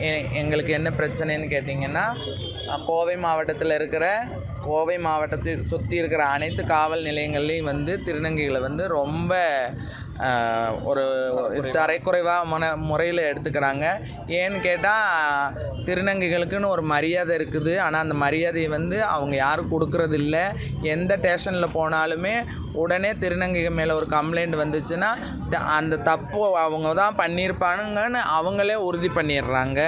எ- எங்களுக்கு என்ன பிரச்சனைன்னு கேட்டிங்கன்னா கோவை மாவட்டத்தில் இருக்கிற கோவை மாவட்டத்தை சுற்றி இருக்கிற அனைத்து காவல் நிலையங்கள்லேயும் வந்து திருநங்கைகளை வந்து ரொம்ப ஒரு தரைக்குறைவாக மன முறையில் எடுத்துக்கிறாங்க. ஏன்னு கேட்டால் திருநங்கைகளுக்குன்னு ஒரு மரியாதை இருக்குது. ஆனால் அந்த மரியாதையை வந்து அவங்க யாரும் கொடுக்கறது இல்ல எந்த ஸ்டேஷனில் போனாலுமே உடனே திருநங்கைகள் மேலே ஒரு கம்ப்ளைண்ட் வந்துச்சுன்னா த- அந்த தப்பு அவங்க தான் பண்ணியிருப்பானுங்கன்னு அவங்களே உறுதி பண்ணிடுறாங்க.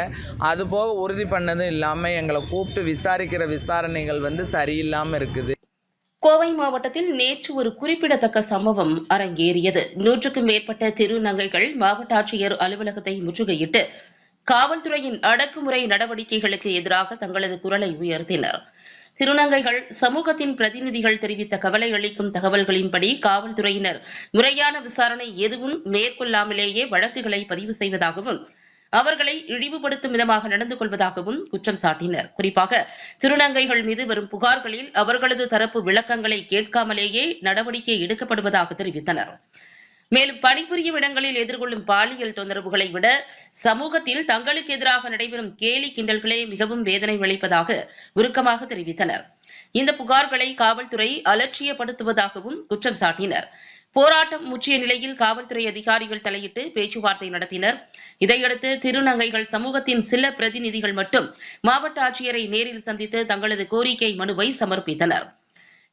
அது போக உறுதி பண்ணதும் இல்லாமல் எங்களை கூப்பிட்டு விசாரிக்கிற விசாரணைகள் வந்து சரியில்லாமல் இருக்குது. கோவை மாவட்டத்தில் நேற்று ஒரு குறிப்பிடத்தக்க சம்பவம் அரங்கேறியது. நூற்றுக்கும் மேற்பட்ட திருநங்கைகள் மாவட்ட ஆட்சியர் அலுவலகத்தை முற்றுகையிட்டு காவல்துறையின் அடக்குமுறை நடவடிக்கைகளுக்கு எதிராக தங்களது குரலை உயர்த்தினர். திருநங்கைகள் சமூகத்தின் பிரதிநிதிகள் தெரிவித்த கவலை அளிக்கும் தகவல்களின்படி காவல்துறையினர் முறையான விசாரணை எதுவும் மேற்கொள்ளாமலேயே வழக்குகளை பதிவு செய்வதாகவும் அவர்களை இழிவுபடுத்தும் விதமாக நடந்து கொள்வதாகவும் குற்றம் சாட்டினர். குறிப்பாக திருநங்கைகள் மீது வரும் புகார்களில் அவர்களது தரப்பு விளக்கங்களை கேட்காமலேயே நடவடிக்கை எடுக்கப்படுவதாக தெரிவித்தனர். மேலும் பணிபுரியும் இடங்களில் எதிர்கொள்ளும் பாலியல் தொந்தரவுகளை விட சமூகத்தில் தங்களுக்கு எதிராக நடைபெறும் கேலி கிண்டல்களே மிகவும் வேதனை அளிப்பதாக உருக்கமாக தெரிவித்தனர். இந்த புகார்களை காவல்துறை அலட்சியப்படுத்துவதாகவும் குற்றம் சாட்டினர். போராட்டம் முற்றிய நிலையில் காவல்துறை அதிகாரிகள் தலையிட்டு பேச்சுவார்த்தை நடத்தினர். இதையடுத்து திருநங்கைகள் சமூகத்தின் சில பிரதிநிதிகள் மட்டும் மாவட்ட ஆட்சியரை நேரில் சந்தித்து தங்களது கோரிக்கை மனுவை சமர்ப்பித்தனர்.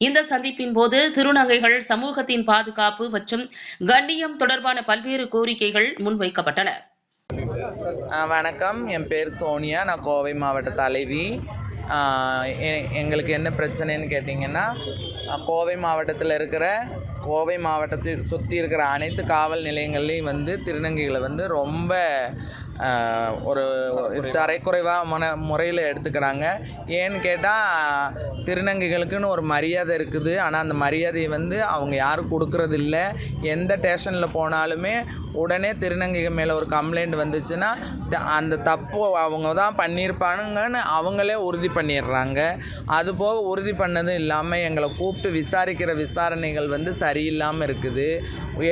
இந்த சந்திப்பின் போது திருநங்கைகள் சமூகத்தின் பாதுகாப்பு மற்றும் கண்ணியம் தொடர்பான பல்வேறு கோரிக்கைகள் முன்வைக்கப்பட்டன. வணக்கம். என் பேர் சோனியா. நான் கோவை மாவட்ட தலைவி. எங்களுக்கு என்ன பிரச்சனைன்னு கேட்டிங்கன்னா கோவை மாவட்டத்தில் இருக்கிற கோவை மாவட்டத்தை சுற்றி இருக்கிற அனைத்து காவல் நிலையங்கள்லேயும் வந்து திருநங்கைகளை வந்து ரொம்ப ஒரு தரைக்குறைவாக மன முறையில் எடுத்துக்கிறாங்க. ஏன்னு கேட்டால் திருநங்கைகளுக்குன்னு ஒரு மரியாதை இருக்குது. ஆனால் அந்த மரியாதையை வந்து அவங்க யாரும் கொடுக்கறது இல்ல எந்த ஸ்டேஷனில் போனாலுமே உடனே திருநங்கைகள் மேலே ஒரு கம்ப்ளைண்ட் வந்துச்சுன்னா த- அந்த தப்பு அவங்க தான் பண்ணியிருப்பானுங்கன்னு அவங்களே உறுதி பண்ணிடுறாங்க. அது போக உறுதி பண்ணதும் இல்லாமல் எங்களை கூப்பிட்டு விசாரிக்கிற விசாரணைகள் வந்து சரியில்லாமல் இருக்குது.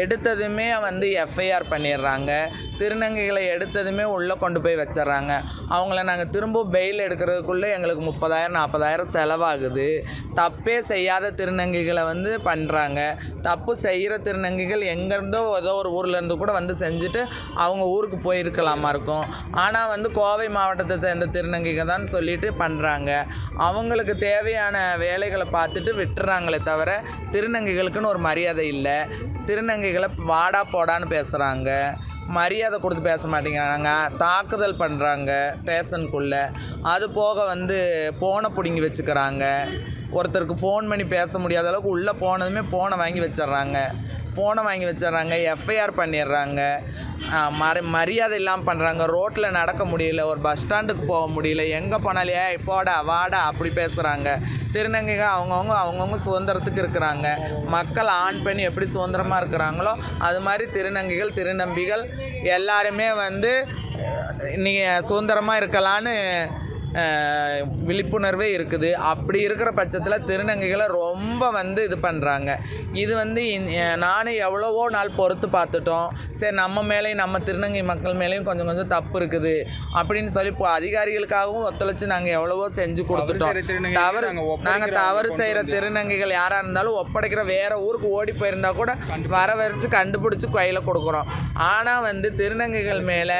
எடுத்ததுமே வந்து எஃப்ஐஆர் பண்ணிடுறாங்க. திருநங்கைகளை எடுத்ததுமே உள்ளே கொண்டு போய் வச்சிடுறாங்க. அவங்கள நாங்கள் திரும்ப பெயில் எடுக்கிறதுக்குள்ளே எங்களுக்கு முப்பதாயிரம் நாற்பதாயிரம் செலவாகுது. தப்பே செய்யாத திருநங்கைகளை வந்து பண்ணுறாங்க தப்பு செய்கிற திருநங்கைகள் எங்கேருந்தோ ஏதோ ஒரு ஊர்லேருந்து கூட வந்து செஞ்சுட்டு அவங்க ஊருக்கு போயிருக்கலாமா இருக்கும். ஆனால் வந்து கோவை மாவட்டத்தை சேர்ந்த திருநங்கைகள் தான் சொல்லிட்டு பண்ணுறாங்க அவங்களுக்கு தேவையான வேலைகளை பார்த்துட்டு விட்டுறாங்களே தவிர திருநங்கைகளுக்குன்னு ஒரு மரியாதை இல்லை. திருநங்கைகளை வாடா போடான்னு பேசுகிறாங்க மரியாதை கொடுத்து பேச மாட்டேங்கிறாங்க தாக்குதல் பண்ணுறாங்க ஸ்டேஷனுக்குள்ளே. அது போக வந்து ஃபோனை பிடுங்கி வச்சுக்கிறாங்க. ஒருத்தருக்கு ஃபோன் பண்ணி பேச முடியாத அளவுக்கு உள்ளே போனதுமே ஃபோனை வாங்கி வச்சிடுறாங்க. ஃபோனை வாங்கி வச்சிடுறாங்க எஃப்ஐஆர் பண்ணிடுறாங்க. ஆஹ் மரி மரியாதை இல்லாமல் பண்ணுறாங்க ரோட்டில் நடக்க முடியல ஒரு பஸ் ஸ்டாண்டுக்கு போக முடியல. எங்கே போனாலே போடா வாடா அப்படி பேசுகிறாங்க திருநங்கைகள் அவங்கவுங்க அவங்கவுங்க சுதந்திரத்துக்கு இருக்கிறாங்க. மக்கள் ஆண் பெண் எப்படி சுதந்திரமாக இருக்கிறாங்களோ அது மாதிரி திருநங்கைகள் திருநம்பிகள் எல்லாருமே வந்து நீங்கள் சுதந்திரமாக இருக்கலான்னு விழிப்புணர்வே இருக்குது. அப்படி இருக்கிற பட்சத்தில் திருநங்கைகளை ரொம்ப வந்து இது பண்ணுறாங்க இது வந்து நானும் எவ்வளவோ நாள் பொறுத்து பார்த்துட்டோம். சரி நம்ம மேலேயும் நம்ம திருநங்கை மக்கள் மேலேயும் கொஞ்சம் கொஞ்சம் தப்பு இருக்குது. அப்படின்னு சொல்லி அதிகாரிகளுக்காகவும் ஒத்துழைச்சு நாங்கள் எவ்வளவோ செஞ்சு கொடுத்துட்டோம். தவறு நாங்கள் தவறு செய்கிற திருநங்கைகள் யாராக இருந்தாலும் ஒப்படைக்கிற வேற ஊருக்கு ஓடி போயிருந்தா கூட வர வரைச்சு கண்டுபிடிச்சி கையில் கொடுக்குறோம். ஆனால் வந்து திருநங்கைகள் மேலே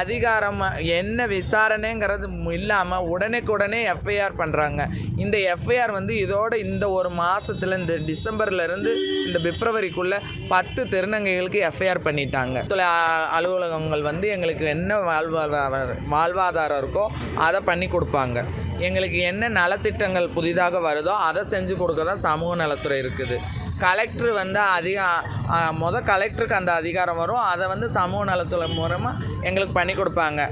அதிகாரம் என்ன விசாரணைங்கிறது இல்லாமல் உடனேக்குடனே எஃப்ஐஆர் பண்ணுறாங்க இந்த எஃப்ஐஆர் வந்து இதோட இந்த ஒரு மாதத்தில் இந்த டிசம்பர்லேருந்து இந்த பிப்ரவரிக்குள்ளே பத்து திருநங்கைகளுக்கு எஃப்ஐஆர் பண்ணிட்டாங்க. தொலை அலுவலகங்கள் வந்து எங்களுக்கு என்ன வாழ்வாதார வாழ்வாதாரம் இருக்கோ அதை பண்ணி கொடுப்பாங்க. எங்களுக்கு என்ன நலத்திட்டங்கள் புதிதாக வருதோ அதை செஞ்சு கொடுக்க தான் சமூக நலத்துறை இருக்குது. கலெக்டர் வந்து அதிகம் மொதல் கலெக்டருக்கு அந்த அதிகாரம் வரும். அதை வந்து சமூக நலத்துறை மூலமாக எங்களுக்கு பண்ணி கொடுப்பாங்க.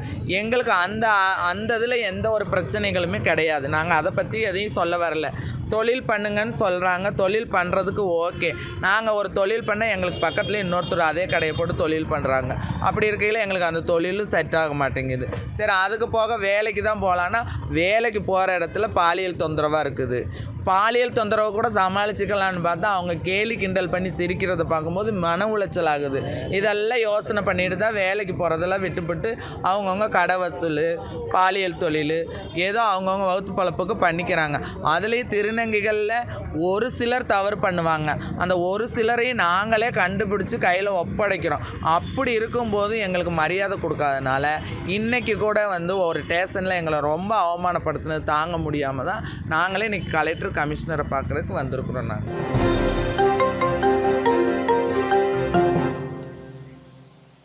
எங்களுக்கு அந்த அந்த இதில் எந்த ஒரு பிரச்சனைகளுமே கிடையாது. நாங்கள் அதை பற்றி எதையும் சொல்ல வரல. தொழில் பண்ணுங்கன்னு சொல்கிறாங்க தொழில் பண்ணுறதுக்கு ஓகே. நாங்கள் ஒரு தொழில் பண்ண எங்களுக்கு பக்கத்தில் இன்னொருத்தர் அதே கடையை போட்டு தொழில் பண்ணுறாங்க அப்படி இருக்கையில் எங்களுக்கு அந்த தொழிலும் செட் ஆக மாட்டேங்குது. சரி அதுக்கு போக வேலைக்கு தான் போகலான்னா வேலைக்கு போகிற இடத்துல பாலியல் தொந்தரவாக இருக்குது. பாலியல் தொந்தரவு கூட சமாளிச்சுக்கலான்னு பார்த்தா அவங்க கேலி கிண்டல் பண்ணி சிரிக்கிறத பார்க்கும்போது மன உளைச்சல் ஆகுது. இதெல்லாம் யோசனை பண்ணிட்டு தான் வேலைக்கு போகிறதெல்லாம் விட்டுப்பட்டு அவங்கவுங்க கடை வசூல் பாலியல் தொழில் ஏதோ அவங்கவுங்க வகுத்து பழப்புக்கு பண்ணிக்கிறாங்க. அதுலேயும் திருநங்கைகளில் ஒரு சிலர் தவறு பண்ணுவாங்க. அந்த ஒரு சிலரையும் நாங்களே கண்டுபிடிச்சி கையில் ஒப்படைக்கிறோம். அப்படி இருக்கும்போது எங்களுக்கு மரியாதை கொடுக்காதனால இன்றைக்கி கூட வந்து ஒரு ஸ்டேஷனில் எங்களை ரொம்ப அவமானப்படுத்தினது தாங்க முடியாமல் தான் நாங்களே இன்றைக்கி கலெக்டர் கமிஷனரை பார்க்குறதுக்கு வந்திருக்கிறோம் நாங்கள்